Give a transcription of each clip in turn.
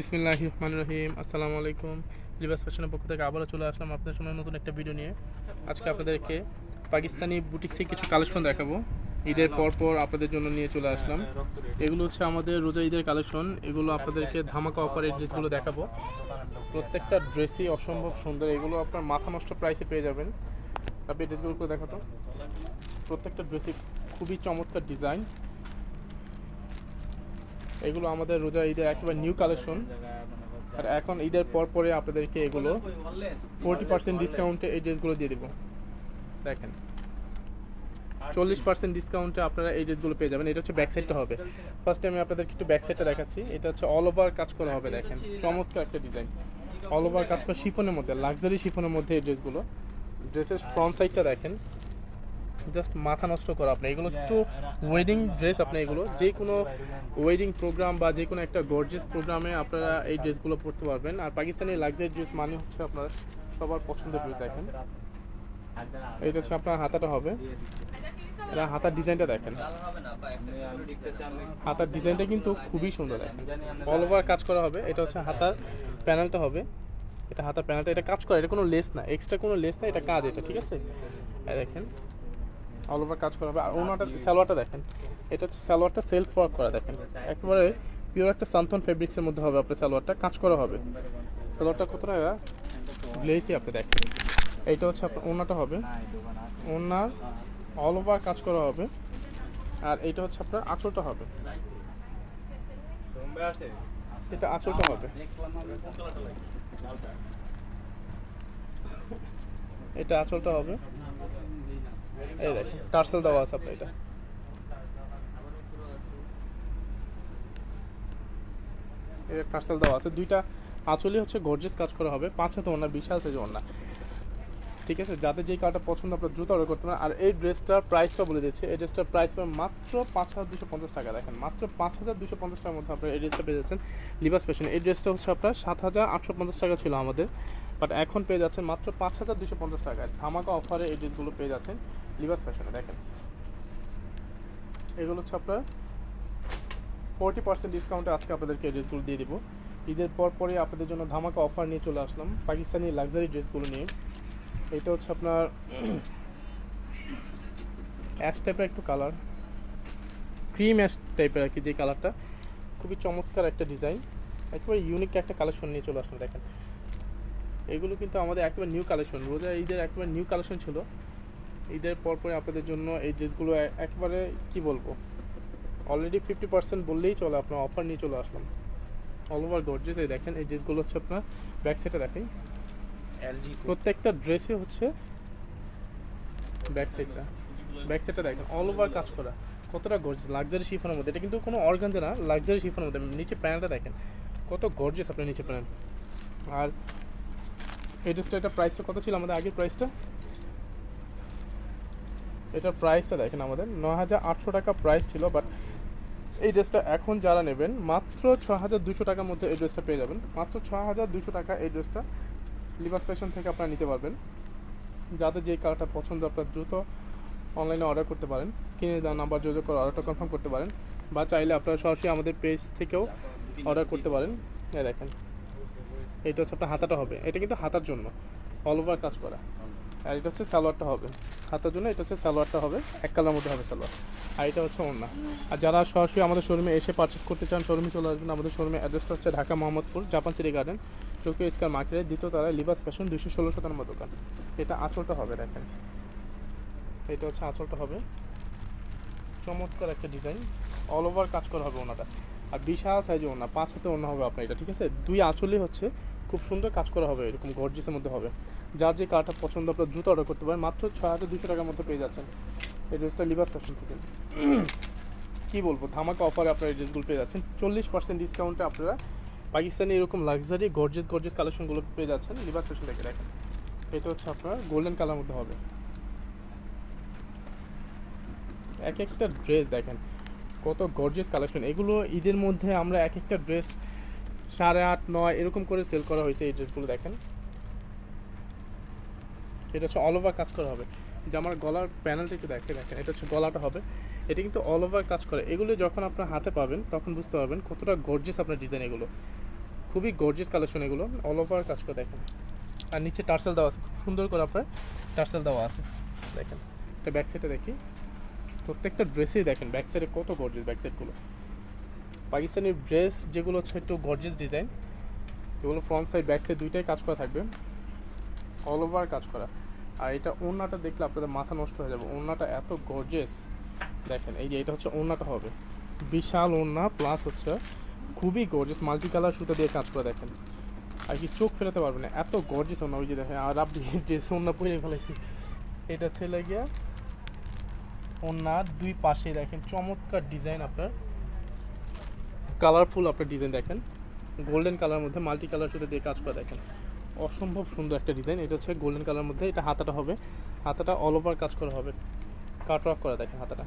বিসমিল্লাহ রহমান রহিম, আসসালামু আলাইকুম। লিবাস ফ্যাশনের পক্ষ থেকে আবারও চলে আসলাম আপনাদের সামনে নতুন একটা ভিডিও নিয়ে। আজকে আপনাদেরকে পাকিস্তানি বুটিক্সে কিছু কালেকশন দেখাবো। ঈদের পর পর আপনাদের জন্য নিয়ে চলে আসলাম। এগুলো হচ্ছে আমাদের রোজা ঈদের কালেকশন এগুলো আপনাদেরকে ধামাকা অফার এই ড্রেসগুলো দেখাবো। প্রত্যেকটা ড্রেসই অসম্ভব সুন্দর। এগুলো আপনার মাথা নষ্ট প্রাইসে পেয়ে যাবেন। আপনি ড্রেসগুলো দেখাতো। প্রত্যেকটা ড্রেসই খুবই চমৎকার ডিজাইন এগুলো আমাদের রোজা ঈদের একেবারে নিউ কালেকশন আর এখন ঈদের পর পরে আপনাদেরকে এগুলো ফোরটি পার্সেন্ট ডিসকাউন্টে এই ড্রেসগুলো দিয়ে দেবো। দেখেন। চল্লিশ পার্সেন্ট ডিসকাউন্টে আপনারা এই ড্রেসগুলো পেয়ে যাবেন। এটা হচ্ছে ব্যাক সাইডটা হবে। ফার্স্টে আমি আপনাদেরকে একটু ব্যাক সাইডটা দেখাচ্ছি। এটা হচ্ছে অল ওভার কাজ করা হবে, দেখেন। চমৎকার একটা ডিজাইন অল ওভার কাজ করা শিফনের মধ্যে লাক্সারি শিফনের মধ্যে এই ড্রেসগুলো ড্রেসের ফ্রন্ট সাইডটা দেখেন। জাস্ট মাথা নষ্ট করা আপনি। এগুলো তো ওয়েডিং ড্রেস আপনি এগুলো যে কোনো ওয়েডিং প্রোগ্রাম বা যে কোনো একটা গর্জেস প্রোগ্রামে আপনারা এই ড্রেসগুলো পরতে পারবেন। আর পাকিস্তানি লাক্সারি ড্রেস মানে হচ্ছে আপনার সবার পছন্দের ড্রেস দেখেন। এটা হচ্ছে আপনার হাতাটা হবে। এটা হাতার ডিজাইনটা দেখেন। হাতার ডিজাইনটা কিন্তু খুবই সুন্দর দেখেন। অল ওভার কাজ করা হবে। এটা হচ্ছে হাতার প্যানেলটা হবে। এটা হাতার প্যানেলটা এটা কাজ করা এটা কোনো লেস না। এক্সট্রা কোনো লেস না এটা কাজ এটা ঠিক আছে? দেখেন। অল ওভার কাজ করা হবে। আর ওনাটা সালোয়ারটা দেখেন। এটা হচ্ছে সালোয়ারটা সেলফ ওয়ার্ক করা দেখেন। একেবারে পিওর একটা সান্থন ফেব্রিক্সের মধ্যে হবে আপনার সালোয়ারটা। কাজ করা হবে। সালোয়ারটা কতটা? গ্লেসি আপনি দেখেন। এইটা হচ্ছে আপনার ওনাটা হবে। ওনার অল ওভার কাজ করা হবে। আর এইটা হচ্ছে আপনার আঁচলটা হবে। এটা আঁচলটা হবে। এটা আঁচলটা হবে। এই দেখেন টার্সেল দেওয়া আছে আপনার এটা। এটা টার্সেল দেওয়া আছে, দুইটা আঁচলই হচ্ছে গর্জেস কাজ করা হবে, পাঁচ হাতে ওনা বিশাল সাইজে ওনা ঠিক আছে? যাদের যেই কালারটা পছন্দ, আপনার দ্রুত অর্ডার করতে পারেন। আর এই ড্রেসটার প্রাইসটা বলে দিচ্ছি, এই ড্রেসটার প্রাইস পাবেন মাত্র পাঁচ হাজার দুশো পঞ্চাশ টাকা। দেখেন, মাত্র পাঁচ হাজার দুশো পঞ্চাশ টাকার মধ্যে আপনার এই ড্রেসটা পেয়ে যাচ্ছেন। লিবাস ফ্যাশন এই ড্রেসটা হচ্ছে আপনার সাত হাজার আটশো পঞ্চাশ টাকা ছিল আমাদের। বাট এখন পেয়ে যাচ্ছেন মাত্র পাঁচ হাজার দুশো পঞ্চাশ টাকায়। ধামাকা অফারে এই ড্রেসগুলো পেয়ে যাচ্ছেন লিবাস ফ্যাশনে দেখেন। এগুলো হচ্ছে আপনার ফোরটি পার্সেন্ট ডিসকাউন্টে আজকে আপনাদেরকে এই ড্রেসগুলো দিয়ে দিব। ঈদের পর পরে আপনাদের জন্য ধামাকা অফার নিয়ে চলে আসলাম, পাকিস্তানি লাক্সারি ড্রেসগুলো নিয়ে। এটা হচ্ছে আপনার অ্যাশ টাইপের একটু কালার ক্রিম অ্যাশ টাইপের আর কি যে কালারটা খুবই চমৎকার একটা ডিজাইন একেবারে ইউনিক একটা কালেকশন নিয়ে চলে আসলাম, দেখেন। এগুলো কিন্তু আমাদের একেবারে নিউ কালেকশন রোজা ঈদের একেবারে নিউ কালেকশন ছিল। ঈদের পর পরে আপনাদের জন্য এই ড্রেসগুলো একেবারে কি বলব? অলরেডি ফিফটি পার্সেন্ট বললেই চলে আপনার অফার নিয়ে চলে আসলাম। অল ওভার গর্জেস এই দেখেন এই ড্রেসগুলো হচ্ছে আপনার ব্যাক সাইডে দেখেন। এলজি প্রত্যেকটা ড্রেসে হচ্ছে ব্যাক সাইডটা ব্যাক সাইডটা দেখেন অল ওভার কাজ করা। কতটা গর্জিয়াস লাক্সারি শিফনের মধ্যে। এটা কিন্তু কোনো অর্গানজা না লাক্সারি শিফনের মধ্যে। নিচে প্যানেলটা দেখেন কত গর্জেস আপনার নিচে প্যানেল আর এই ড্রেসটা এটা প্রাইসটা কত ছিল, আমাদের আগের প্রাইসটা এটার প্রাইসটা দেখেন আমাদের ন হাজার আটশো টাকা প্রাইস ছিল বাট এই ড্রেসটা এখন যারা নেবেন, মাত্র ছ হাজার দুশো টাকার মধ্যে এই ড্রেসটা পেয়ে যাবেন। মাত্র ছ হাজার দুশো টাকা এই ড্রেসটা লিবাস ফ্যাশন থেকে আপনারা নিতে পারবেন। যাদের যেই কালারটা পছন্দ, আপনার দ্রুত অনলাইনে অর্ডার করতে পারেন। স্ক্রিনে দেওয়া নাম্বার যোগাযোগ করে অর্ডারটা কনফার্ম করতে পারেন। বা চাইলে আপনারা সরাসরি আমাদের পেজ থেকেও অর্ডার করতে পারেন। দেখেন। এটা হচ্ছে আপনার হাতাটা হবে। এটা কিন্তু হাতার জন্য। অল ওভার কাজ করা। আর এটা হচ্ছে সালোয়ারটা হবে। হাতার জন্য এটা হচ্ছে সালোয়ারটা হবে। এক কালার মধ্যে হবে সালোয়ার। আর এটা হচ্ছে ওড়না। আর যারা সরাসরি আমাদের শোরুমে এসে পারচেস করতে চান শোরুমে চলে আসবেন। আমাদের শোরুমের অ্যাড্রেসটা হচ্ছে Dhaka Mohammadpur, Japan city garden Tokyo square মার্কেটের দ্বিতীয় তারা লিবাস ফ্যাশন দুশো ষোলো শতাংশ দোকান। এটা আঁচলটা হবে, দেখেন। এটা হচ্ছে আঁচলটা হবে। চমৎকার একটা ডিজাইন অল ওভার কাজ করা হবে ওনাটা আর বিশাল সাইজে ওনা পাঁচ হাতে ওনা হবে আপনার এটা, ঠিক আছে? দুই আঁচলে হচ্ছে খুব সুন্দর কাজ করা হবে, এরকম গর্জিসের মধ্যে হবে। যার যে কালারটা পছন্দ আপনার দ্রুত অর্ডার করতে পারেন, মাত্র ছয় হাজার দুশো টাকার মধ্যে পেয়ে যাচ্ছেন। এই ড্রেসটা লিবাস ফ্যাশন থেকে। কী বলব, ধামাকা অফারে আপনারা এই ড্রেসগুলো পেয়ে যাচ্ছেন। চল্লিশ পার্সেন্ট ডিসকাউন্টে আপনারা পাকিস্তানি এরকম লাক্সারি গর্জেস গর্জেস কালেকশনগুলো পেয়ে যাচ্ছেন লিবাস ফ্যাশন থেকে, দেখেন। এটা হচ্ছে আপনার গোল্ডেন কালার মধ্যে হবে। এক একটা ড্রেস দেখেন, কত গর্জেস কালেকশন এগুলো ঈদের মধ্যে আমরা এক একটা ড্রেস সাড়ে আট, নয়, এরকম করে সেল করা হয়েছে এই ড্রেসগুলো দেখেন। এটা হচ্ছে অল ওভার কাজ করা হবে। যে আমার গলার প্যানেলটা একটু দেখে দেখেন, এটা হচ্ছে গলাটা হবে। এটা কিন্তু অল ওভার কাজ করে। এগুলো যখন আপনার হাতে পাবেন, তখন বুঝতে পারবেন কতটা গর্জিয়াস আপনার ডিজাইন এগুলো। খুবই গর্জিয়াস কালেকশন এগুলো অল ওভার কাজ করে দেখেন। আর নিচে টার্সেল দেওয়া আছে, খুব সুন্দর করে আপনার টার্সেল দেওয়া আছে। দেখেন, এটা ব্যাক সাইডে দেখি। প্রত্যেকটা ড্রেসেই দেখেন ব্যাক সাইডে কত গর্জিয়াস ব্যাক সাইডগুলো পাকিস্তানি ড্রেস যেগুলো হচ্ছে একটু গর্জেস ডিজাইন এগুলো ফ্রন্ট সাইড ব্যাক সাইড দুইটাই কাজ করা থাকবে। অল ওভার কাজ করা। আর এটা ওড়নাটা দেখলে আপনাদের মাথা নষ্ট হয়ে যাবে। ওড়নাটা এত গর্জেস দেখেন, এই যে এটা হচ্ছে ওড়নাটা হবে। বিশাল ওড়না প্লাস হচ্ছে খুবই গর্জেস মাল্টি কালার সুতা দিয়ে কাজ করে, দেখেন। আর কি চোখ ফেরাতে পারবে না, এত গর্জেস ওড়না। ওই যে দেখেন, আর আপনি ড্রেস ওড়না পরে ফেলেছি, এটা ছেলে গিয়া ওড়নার দুই পাশে দেখেন, চমৎকার ডিজাইন আপনার। কালারফুল আপনার ডিজাইন দেখেন। গোল্ডেন কালার মধ্যে মাল্টি কালার সুতো দিয়ে কাজ করে দেখেন। অসম্ভব সুন্দর একটা ডিজাইন। এটা হচ্ছে গোল্ডেন কালার মধ্যে, এটা হাতাটা হবে। হাতাটা অল ওভার কাজ করা হবে। কাট ওয়ার্ক করা দেখেন হাতাটা।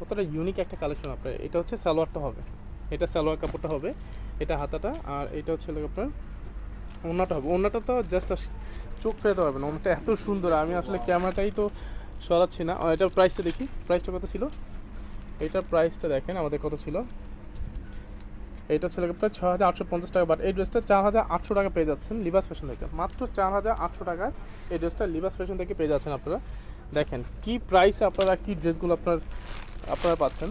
কতটা ইউনিক একটা কালেকশন আপনার। এটা হচ্ছে সালোয়ারটা হবে। এটা সালোয়ার কাপড়টা হবে, এটা হাতাটা, আর এটা হচ্ছে আপনার ওড়নাটা হবে। ওড়নাটা তো জাস্ট চোখ ফেরাতে পারবে না। ওড়নাটা এত সুন্দর। আমি আসলে ক্যামেরাটাই তো সরাচ্ছি না। এটার প্রাইসটা দেখি। প্রাইসটা কত ছিল? এটার প্রাইসটা দেখেন, আমাদের কত ছিল? এটা ছিল আপনার ছ হাজার আটশো পঞ্চাশ টাকা বাট এই ড্রেসটা চার হাজার আটশো টাকা পেয়ে যাচ্ছেন লিবাস ফ্যাশন থেকে। মাত্র চার হাজার আটশো টাকায় এই ড্রেসটা লিবাস ফ্যাশন থেকে পেয়ে যাচ্ছেন আপনারা। দেখেন, কি প্রাইসে আপনারা, কি ড্রেসগুলো আপনার, আপনারা পাচ্ছেন।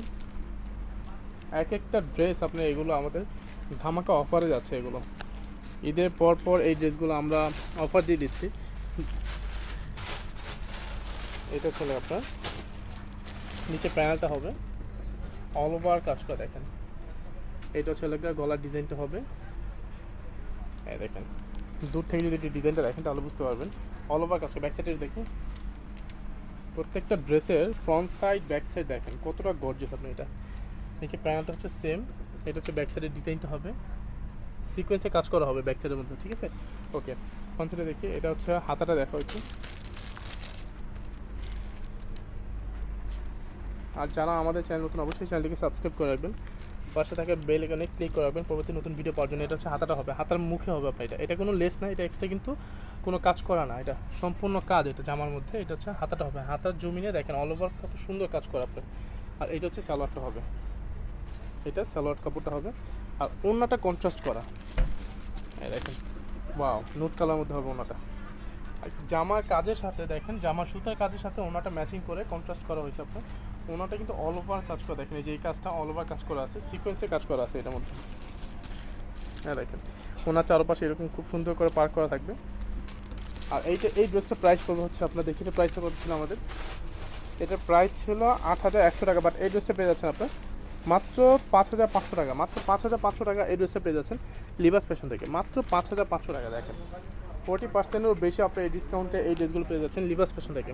এক একটা ড্রেস আপনার এগুলো আমাদের ধামাকা অফারে যাচ্ছে এগুলো। ঈদের পর পর এই ড্রেসগুলো আমরা অফার দিয়ে দিচ্ছি। এটা ছিল আপনার, নিচে প্যানেলটা হবে। অল ওভার কাজ করে, দেখেন। এটা হচ্ছে লাগা গলার ডিজাইনটা হবে। এই দেখেন। দূর থেকে যদি ডিজাইনটা দেখেন তাহলে বুঝতে পারবেন। অল ওভার কাজ ব্যাক সাইডে দেখুন প্রত্যেকটা ড্রেসের ফ্রন্ট সাইড ব্যাক সাইড দেখেন কতটা গর্জিয়াস আপনি এটা। নিচে প্যানেলটা হচ্ছে সেম এটা হচ্ছে ব্যাক সাইডের ডিজাইনটা হবে। সিকোয়েন্সে কাজ করা হবে ব্যাক সাইডের মধ্যে ঠিক আছে? ওকে ফ্রন্ট সাইডে দেখি এটা হচ্ছে হাতাটা দেখা হচ্ছে আর যারা আমাদের চ্যানেল নতুন অবশ্যই চ্যানেলটিকে সাবস্ক্রাইব করে রাখবেন। পাশে থাকে বেল এখানে ক্লিক করে রাখবেন পরবর্তী নতুন ভিডিও পাওয়ার জন্য এটা হচ্ছে হাতাটা হবে। হাতার মুখে হবে আপনার এটা। এটা কোনো লেস না, এটা এক্সট্রা কিন্তু কোনো কাজ করা না। এটা সম্পূর্ণ কাজ এটা জামার মধ্যে। এটা হচ্ছে হাতাটা হবে। হাতার জমিনে দেখেন অল ওভার কত সুন্দর কাজ করা আপনার। আর এটা হচ্ছে সালোয়ারটা হবে। এটা সালোয়ার কাপড়টা হবে। আর ওড়নাটা কন্ট্রাস্ট করা। দেখেন। ওয়াও নোট কালার মধ্যে হবে ওড়নাটা। আর জামার কাজের সাথে দেখেন, জামার সুতার কাজের সাথে ওনাটা ম্যাচিং করে কন্ট্রাস্ট করা হয়েছে আপনার। ওনাটা কিন্তু অল ওভার কাজ করা, দেখেন এই যে এই কাজটা অল ওভার কাজ করা আছে সিকোয়েন্সে কাজ করা আছে এটার মধ্যে। হ্যাঁ দেখেন। ওনার চারপাশে এরকম খুব সুন্দর করে পার্ক করা থাকবে। আর এইটা, এই ড্রেসটা প্রাইস পড়বে হচ্ছে আপনার, দেখি প্রাইসটা কত ছিল আমাদের। এটার প্রাইস ছিল আট হাজার একশো টাকা বাট এই ড্রেসটা পেয়ে যাচ্ছেন আপনার মাত্র পাঁচ হাজার পাঁচশো টাকা, মাত্র পাঁচ হাজার পাঁচশো টাকা এই ড্রেসটা পেয়ে যাচ্ছেন লিবাস ফ্যাশন থেকে। মাত্র পাঁচ হাজার পাঁচশো টাকা, দেখেন। ফোর্টি পার্সেন্টেরও বেশি আপনি এই ডিসকাউন্টে এই ড্রেসগুলো পেয়ে যাচ্ছেন লিবাস ফ্যাশন থেকে।